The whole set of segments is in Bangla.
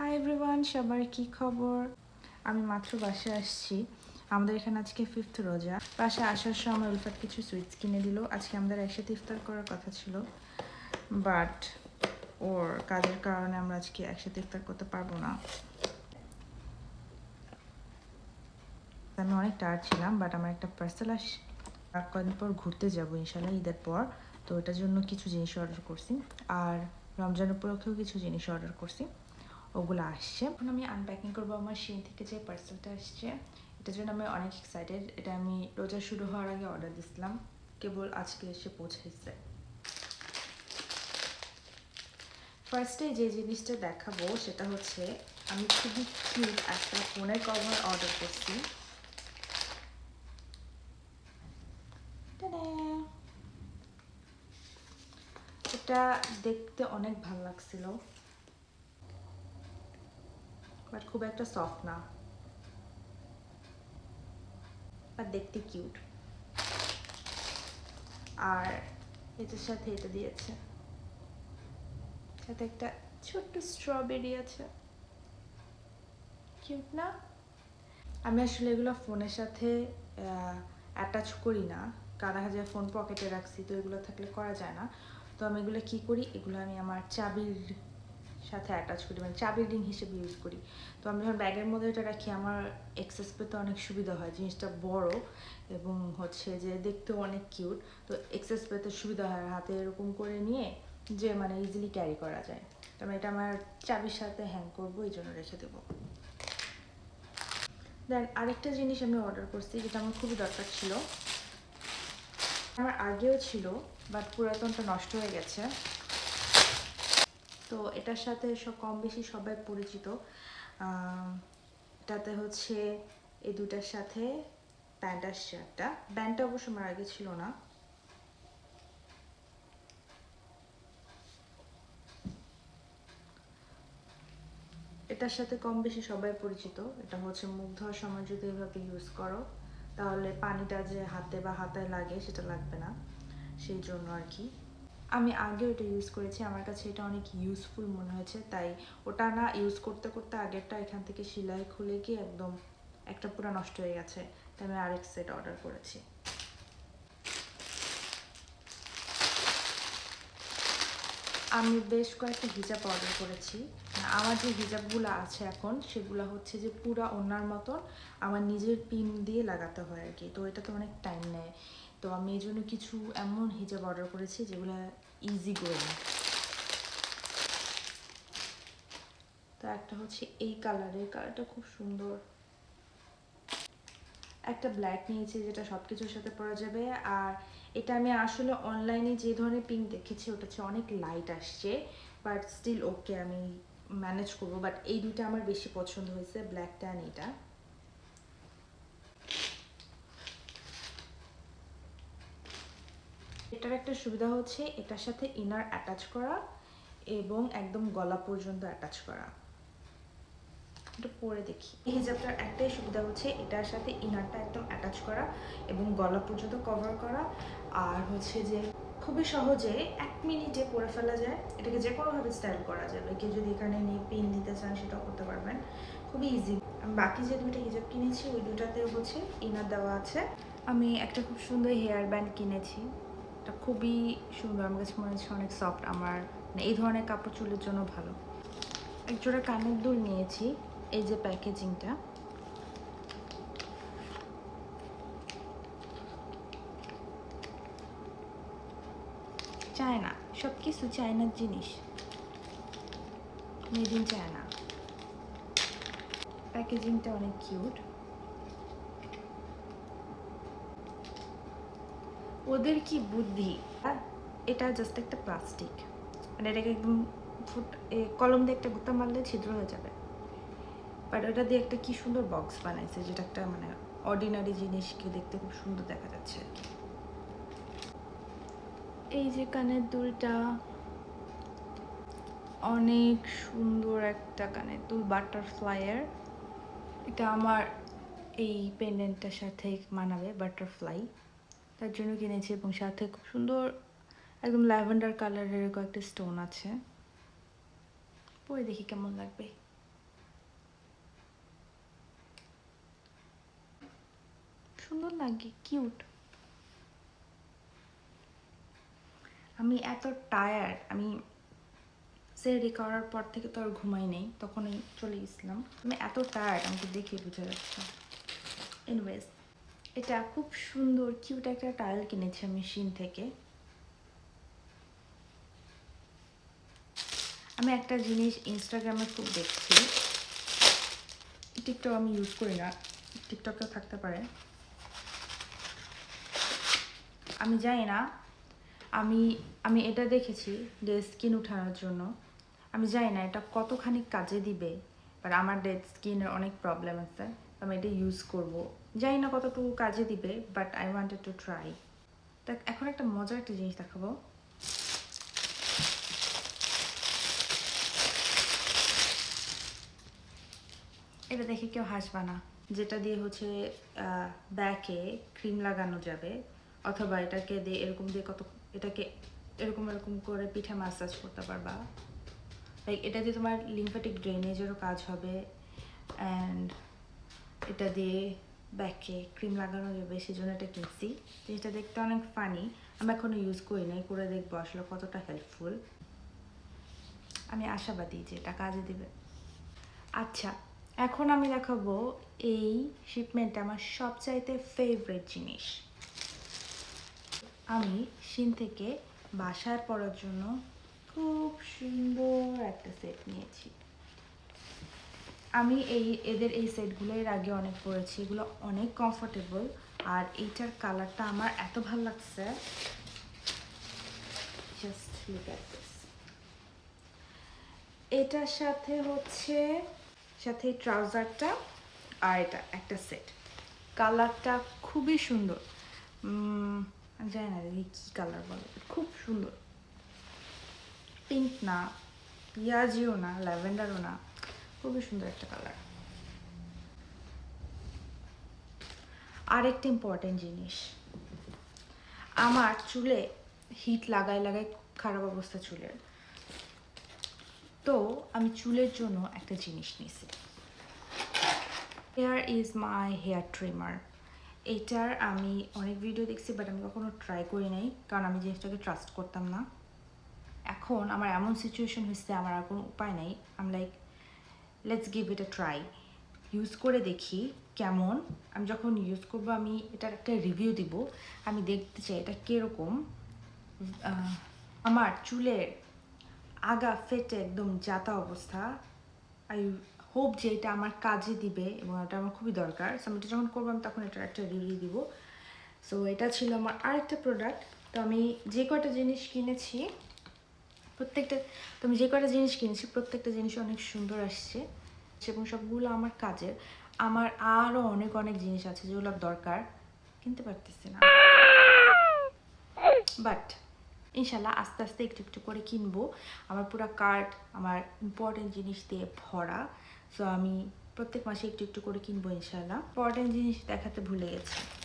হাই এভরিওয়ান সবার কি খবর? আমি মাত্র বাসায় আসছি। আমাদের এখানে আজকে ফিফথ রোজা। বাসায় আসার সময় উলফাত কিছু সুইটস কিনে দিল। আজকে আমাদের একসাথে ইফতার করার কথা ছিল। বাট ওর কাজের কারণে আমরা আজকে একসাথে ইফতার করতে পারব না। আমি অনেক টায়ার্ড ছিলাম বাট আমার একটা পার্সেল আস আর কদিন পর ঘুরতে যাব ইনশাল্লাহ ঈদের পর। তো এটার জন্য কিছু জিনিস অর্ডার করছি। আর রমজান উপলক্ষেও কিছু জিনিস অর্ডার করছি। ওগুলো আসছে। এখন আমি আনপ্যাকিং করব আমার সিন থেকে যে পার্সেলটা আসছে। এটার জন্য আমি অনেক এক্সাইটেড এটা আমি রোজা শুরু হওয়ার আগে অর্ডার দিয়েছিলাম। কেবল আজকে এসে পৌঁছেছে। ফার্স্টে যে জিনিসটা দেখাবো সেটা হচ্ছে, আমি খুবই কিউট একটা ফোনের কভার অর্ডার করছি! এটা দেখতে অনেক ভালো লাগছিল। বাট খুব একটা সফট না। আর দেখতে কিউট আর এটার সাথে এটা দিয়েছে। সাথে একটা ছোট্ট স্ট্রবেরি আছে। কিউট না? আমি আসলে এগুলো ফোনের সাথে অ্যাটাচ করি না। কারা হাজার ফোন পকেটে রাখছি, তো এগুলো থাকলে করা যায় না। তো আমি এগুলো কী করি? এগুলো আমি আমার চাবির সাথে অ্যাটাচ করি মানে চাবি রিং হিসেবে ইউজ করি। তো আমি যখন ব্যাগের মধ্যে এটা রাখি, আমার এক্সেস পেতে অনেক সুবিধা হয়, জিনিসটা বড় এবং হচ্ছে যে দেখতেও অনেক কিউট তো এক্সেস পেতে সুবিধা হয়, হাতে এরকম করে নিয়ে যে মানে ইজিলি ক্যারি করা যায়। তো আমি এটা আমার চাবির সাথে হ্যাং করব, এই জন্য রেখে দেবো। দেন আরেকটা জিনিস আমি অর্ডার করছি, যেটা আমার খুবই দরকার ছিল। আমার আগেও ছিল বাট পুরাতনটা নষ্ট হয়ে গেছে। তো এটার সাথে সব কম বেশি সবাই পরিচিত। এটাতে হচ্ছে এই দুটার সাথে প্যান্ট আসছে একটা প্যান্টটা অবশ্য আমার আগে ছিল না। এটার সাথে কম বেশি সবাই পরিচিত। এটা হচ্ছে মুখ ধোয়ার সময় যদি এভাবে ইউজ করো, তাহলে পানিটা যে হাতে বা হাতায় লাগে সেটা লাগবে না। সেই জন্য আর কি। আমি আগে ওটা ইউজ করেছি, আমার কাছে এটা অনেক ইউজফুল মনে হয়েছে, তাই ওটা না ইউজ করতে করতে আগেরটা এখান থেকে সেলাই খুলে গিয়ে একদম একটা পুরো নষ্ট হয়ে গেছে, তাই আমি আরেক সেট অর্ডার করেছি। আমি বেশ কয়েকটা হিজাব অর্ডার করেছি আমার যে হিজাবগুলো আছে এখন, সেগুলো হচ্ছে যে পুরা ওনার মতন আমার নিজের পিন দিয়ে লাগাতে হয় আর কি, তো এটা তো অনেক টাইম নেয়। তো আমি এই জন্য কিছু এমন হিজাব অর্ডার করেছি যেগুলো ইজি গোয়িং তো একটা হচ্ছে এই কালারের কালারটা খুব সুন্দর। একটা ব্ল্যাক নিয়েছি যেটা সব কিছুর সাথে পরা যাবে। আর এটা আমি আসলে অনলাইনে যে ধরনের পিঙ্ক দেখেছি, ওটা হচ্ছে অনেক লাইট আসছে বাট স্টিল ওকে আমি ম্যানেজ করব। বাট এই দুইটা আমার বেশি পছন্দ হয়েছে ব্ল্যাকটা অ্যান্ড এটা। এটার একটা সুবিধা হচ্ছে এটার সাথে ইনার অ্যাটাচ করা এবং একদম গলা পর্যন্ত অ্যাটাচ করা। এটা পরে দেখি। এই হিজাবটার একটাই সুবিধা হচ্ছে এটার সাথে ইনারটা একদম অ্যাটাচ করা এবং গলা পর্যন্ত কভার করা। আর হচ্ছে যে খুবই সহজে এক মিনিটে পরে ফেলা যায়। এটাকে যে কোনোভাবে স্টাইল করা যাবে কেউ যদি এখানে নিয়ে পিন দিতে চান সেটাও করতে পারবেন। খুবই ইজি আমি বাকি যে দুইটা হিজাব কিনেছি, ওই দুটাতে হচ্ছে ইনার দেওয়া আছে। আমি একটা খুব সুন্দর হেয়ার ব্যান্ড কিনেছি। এটা খুবই সুন্দর, আমার কাছে মনে হচ্ছে অনেক সফট আমার মানে এই ধরনের কাপড় চুলের জন্য ভালো। একজোড়া কানের দুল নিয়েছি, এই যে প্যাকেজিংটা চায়না সব কিছু চায়নার জিনিস। Made in China. প্যাকেজিংটা অনেক কিউট ওদের কি বুদ্ধি? এটা জাস্ট একটা প্লাস্টিক মানে এটাকে একদম ফুট কলম দিয়ে একটা গুতা মারলে ছিদ্র হয়ে যাবে। বাট ওটা দিয়ে একটা কি সুন্দর বক্স বানাইছে, যেটা একটা মানে অর্ডিনারি জিনিসকে দেখতে খুব সুন্দর দেখা যাচ্ছে। এই যে কানের দুলটা, অনেক সুন্দর একটা কানের দুল বাটারফ্লাইয়ের এটা আমার এই পেন্ডেন্টটার সাথে মানাবে বাটারফ্লাই তার জন্য কিনেছি এবং সাথে খুব সুন্দর একদম ল্যাভেন্ডার কালারের কয়েকটা স্টোন আছে। পরে দেখি কেমন লাগবে। সুন্দর লাগে, কিউট। আমি এত টায়ার আমি সে করার পর থেকে তো আর ঘুমাই নেই, তখনই চলে গেছিলাম। আমি এত টায়ার আমাকে দেখে বুঝে যাচ্ছে। ইনভেস্ট এটা খুব সুন্দর কিউট একটা টাইল কিনেছি আমি শিন থেকে। আমি একটা জিনিস ইনস্টাগ্রামে খুব দেখছি। টিকটক আমি ইউজ করি না টিকটকেও থাকতে পারে। আমি জানি না, আমি আমি এটা দেখেছি যে স্কিন উঠানোর জন্য। আমি জানি না এটা কতখানি কাজে দিবে বাট আমার ডেড স্কিনের অনেক প্রবলেম আছে। আমি এটা ইউজ করব। জানি না কতটুকু কাজে দিবে but I wanted to try তা এখন একটা মজার একটা জিনিস দেখাবো। এটা দেখে কেউ হাসবা না। যেটা দিয়ে হচ্ছে ব্যাকে ক্রিম লাগানো যাবে, অথবা এটাকে দিয়ে এরকম দিয়ে কত, এটাকে এরকম এরকম করে পিঠে মাসাজ করতে পারবা। লাইক এটা দিয়ে তোমার লিম্ফেটিক ড্রেনেজেরও কাজ হবে অ্যান্ড এটা দিয়ে ব্যাকে ক্রিম লাগানো যাবে সেই জন্য এটা কিনছি। জিনিসটা দেখতে অনেক ফানি আমি এখনও ইউজ করি নাই, করে দেখব আসলে কতটা হেল্পফুল আমি আশাবাদী যে এটা কাজে দেবে। আচ্ছা এখন আমি দেখাবো এই শিপমেন্টে আমার সবচাইতে ফেভারিট জিনিস। আমি শিন থেকে বাসায় পড়ার জন্য খুব সুন্দর একটা সেট নিয়েছি। আমি এই, এদের এই সেটগুলো এর আগে অনেক পরেছি, এগুলো অনেক কমফোর্টেবল আর এইটার কালারটা আমার এত ভালো লাগছে। এটার সাথে হচ্ছে, সাথে ট্রাউজারটা আর এটা একটা সেট কালারটা খুবই সুন্দর। জানি না কী কালার বলে খুব সুন্দর। পিঙ্ক না পিঁয়াজিও না ল্যাভেন্ডারও না। খুবই সুন্দর একটা কালার আরেকটা ইম্পর্টেন্ট জিনিস, আমার চুলে হিট লাগাই খুব খারাপ অবস্থা চুলের। তো আমি চুলের জন্য একটা জিনিস নিয়েছি। Here is my hair trimmer এটার আমি অনেক ভিডিও দেখছি বাট আমি কখনো ট্রাই করি নাই, কারণ আমি জিনিসটাকে ট্রাস্ট করতাম না। এখন আমার এমন সিচুয়েশন হয়েছে, আমার আর কোনো উপায় নেই। আমি like let's give it a try use করে দেখি কেমন। আমি যখন ইউজ করব, আমি এটার একটা রিভিউ দিব। আমি দেখতে চাই এটা কীরকম। আমার চুলের আগা ফেটে একদম জাতা অবস্থা। আই হোপ যে এটা আমার কাজে দিবে এবং এটা আমার খুবই দরকার। সো আমি এটা যখন করব, আমি তখন এটার একটা রিভিউ দিব। সো এটা ছিল আমার আরেকটা প্রোডাক্ট তো আমি যে কয়টা জিনিস কিনেছি প্রত্যেকটা তুমি যে কটা জিনিস কিনেছি, প্রত্যেকটা জিনিস অনেক সুন্দর আসছে এবং সবগুলো আমার কাজের। আমার আরও অনেক অনেক জিনিস আছে যেগুলো দরকার। কিনতে পারতেছি না। বাট ইনশাল্লাহ আস্তে আস্তে একটু একটু করে কিনবো। আমার পুরো কার্ট আমার ইম্পর্টেন্ট জিনিস দিয়ে ভরা। সো আমি প্রত্যেক মাসে একটু একটু করে কিনবো ইনশাল্লাহ। ইম্পর্টেন্ট জিনিস দেখাতে ভুলে গেছি।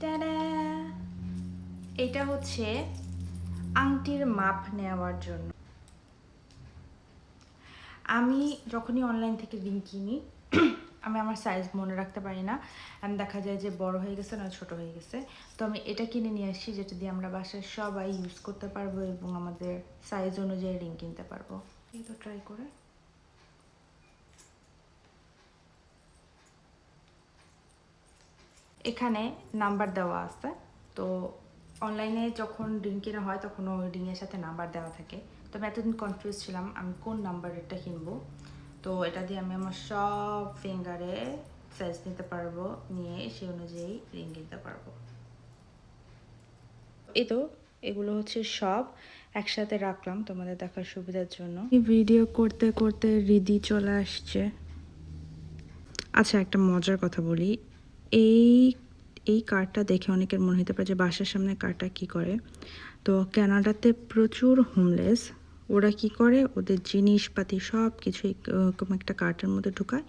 Ta-da! এটা হচ্ছে আংটির মাপ নেওয়ার জন্য। আমি যখনই অনলাইন থেকে রিং কিনি, আমি আমার সাইজ মনে রাখতে পারি না আমি দেখা যায় যে বড় হয়ে গেছে না ছোট হয়ে গেছে। তো আমি এটা কিনে নিয়ে আসছি যেটা দিয়ে আমরা বাসায় সবাই ইউজ করতে পারব এবং আমাদের সাইজ অনুযায়ী রিং কিনতে পারব। এই তো ট্রাই করে। এখানে নাম্বার দেওয়া আছে, তো অনলাইনে যখন রিং কেনা হয়, তখন ওই রিংয়ের সাথে নাম্বার দেওয়া থাকে। তো আমি এতদিন কনফিউজ ছিলাম, আমি কোন নাম্বারেরটা কিনবো? তো এটা দিয়ে আমি আমার সব ফিঙ্গারে সাইজ নিতে পারব, নিয়ে সেই অনুযায়ী রিং কিনতে পারব। এই তো, এগুলো হচ্ছে সব একসাথে রাখলাম তোমাদের দেখার সুবিধার জন্য। ভিডিও করতে করতে রিদি চলে আসছে। আচ্ছা একটা মজার কথা বলি। এই এই কারটা দেখে অনেকের মনে হতে পারে যে বাসার সামনে কারটা কি করে। তো কানাডাতে প্রচুর হোমলেস ওরা কি করে? ওদের জিনিসপাতি সব এরকম একটা কার্টের মধ্যে ঢুকায়।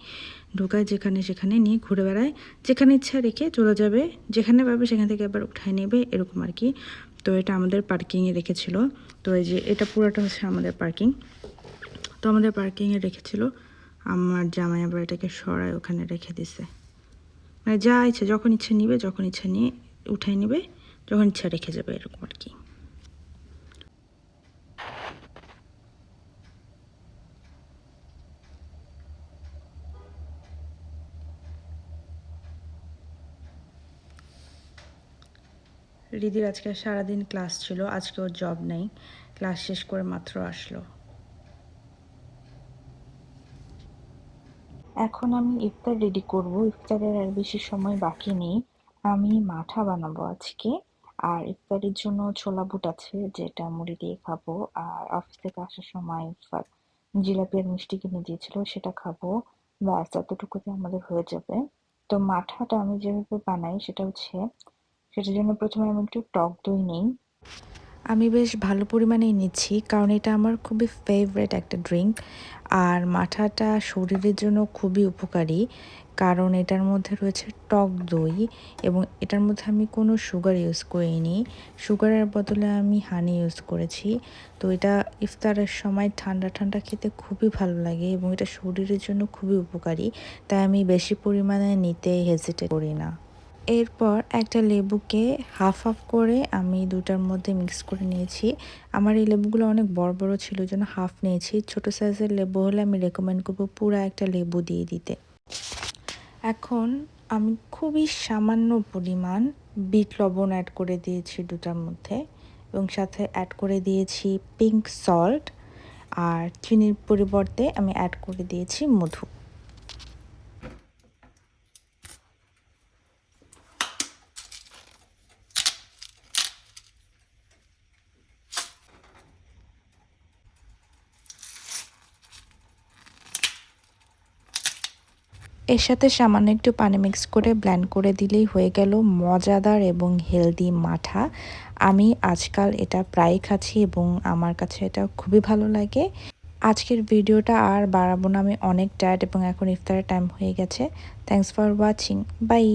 ঢুকায় যেখানে সেখানে নিয়ে ঘুরে বেড়ায়। যেখানে ইচ্ছা রেখে চলে যাবে, যেখানে পাবে সেখান থেকে আবার উঠায় নেবে, এরকম আর কি। তো এটা আমাদের পার্কিংয়ে রেখেছিল। তো এই যে এটা পুরোটা হচ্ছে আমাদের পার্কিং তো আমাদের পার্কিংয়ে রেখেছিল। আমার জামাই আবার এটাকে সরায়, ওখানে রেখে দিছে। মানে যা ইচ্ছে, যখন ইচ্ছে নিবে, যখন ইচ্ছে নিয়ে উঠাই নিবে, যখন ইচ্ছা রেখে যাবে, এরকম আর কি। রিদির আজকে সারাদিন ক্লাস ছিল, আজকে ওর জব নেই। ক্লাস শেষ করে মাত্র আসলো। এখন আমি ইফতার রেডি করব। ইফতারের আর বেশি সময় বাকি নেই। আমি মাঠা বানাবো আজকে। আর ইফতারের জন্য ছোলা বুট আছে, যেটা মুড়ি দিয়ে খাব। আর অফিস থেকে আসার সময় ইফতার জিলাপি আর মিষ্টি কিনে দিয়েছিল, সেটা খাব। ব্যাস, এতটুকুতে আমাদের হয়ে যাবে। তো মাঠাটা আমি যেভাবে বানাই, সেটা হচ্ছে সেটার জন্য প্রথমে আমি একটু টক দই নিই। আমি বেশ ভালো পরিমাণেই নিচ্ছি, কারণ এটা আমার খুবই ফেভারেট একটা ড্রিঙ্ক আর মাঠাটা শরীরের জন্য খুবই উপকারী, কারণ এটার মধ্যে রয়েছে টক দই এবং এটার মধ্যে আমি কোনো সুগার ইউজ করিনি। সুগারের বদলে আমি হানি ইউজ করেছি। তো এটা ইফতারের সময় ঠান্ডা ঠান্ডা খেতে খুবই ভালো লাগে এবং এটা শরীরের জন্য খুবই উপকারী, তাই আমি বেশি পরিমাণে নিতে হেজিটেট করি না। এরপর একটা লেবুকে হাফ হাফ করে আমি দুটার মধ্যে মিক্স করে নিয়েছি। আমার এই লেবুগুলো অনেক বড় বড় ছিল জন্য হাফ নিয়েছি। ছোট সাইজের লেবু হলে আমি রেকমেন্ড করব পুরো একটা লেবু দিয়ে দিতে। এখন আমি খুবই সামান্য পরিমাণ বিট লবণ অ্যাড করে দিয়েছি দুটার মধ্যে এবং সাথে অ্যাড করে দিয়েছি পিঙ্ক সল্ট আর চিনির পরিবর্তে আমি অ্যাড করে দিয়েছি মধু। এর সাথে সামান্য একটু পানি মিক্স করে ব্ল্যান্ড করে দিলেই হয়ে গেল মজাদার এবং হেলদি মাঠা। আমি আজকাল এটা প্রায় খাচ্ছি এবং আমার কাছে এটা খুবই ভালো লাগে। আজকের ভিডিওটা আর বাড়াবো না, আমি অনেক টায়ার্ড এবং এখন ইফতারের টাইম হয়ে গেছে। Thanks for watching by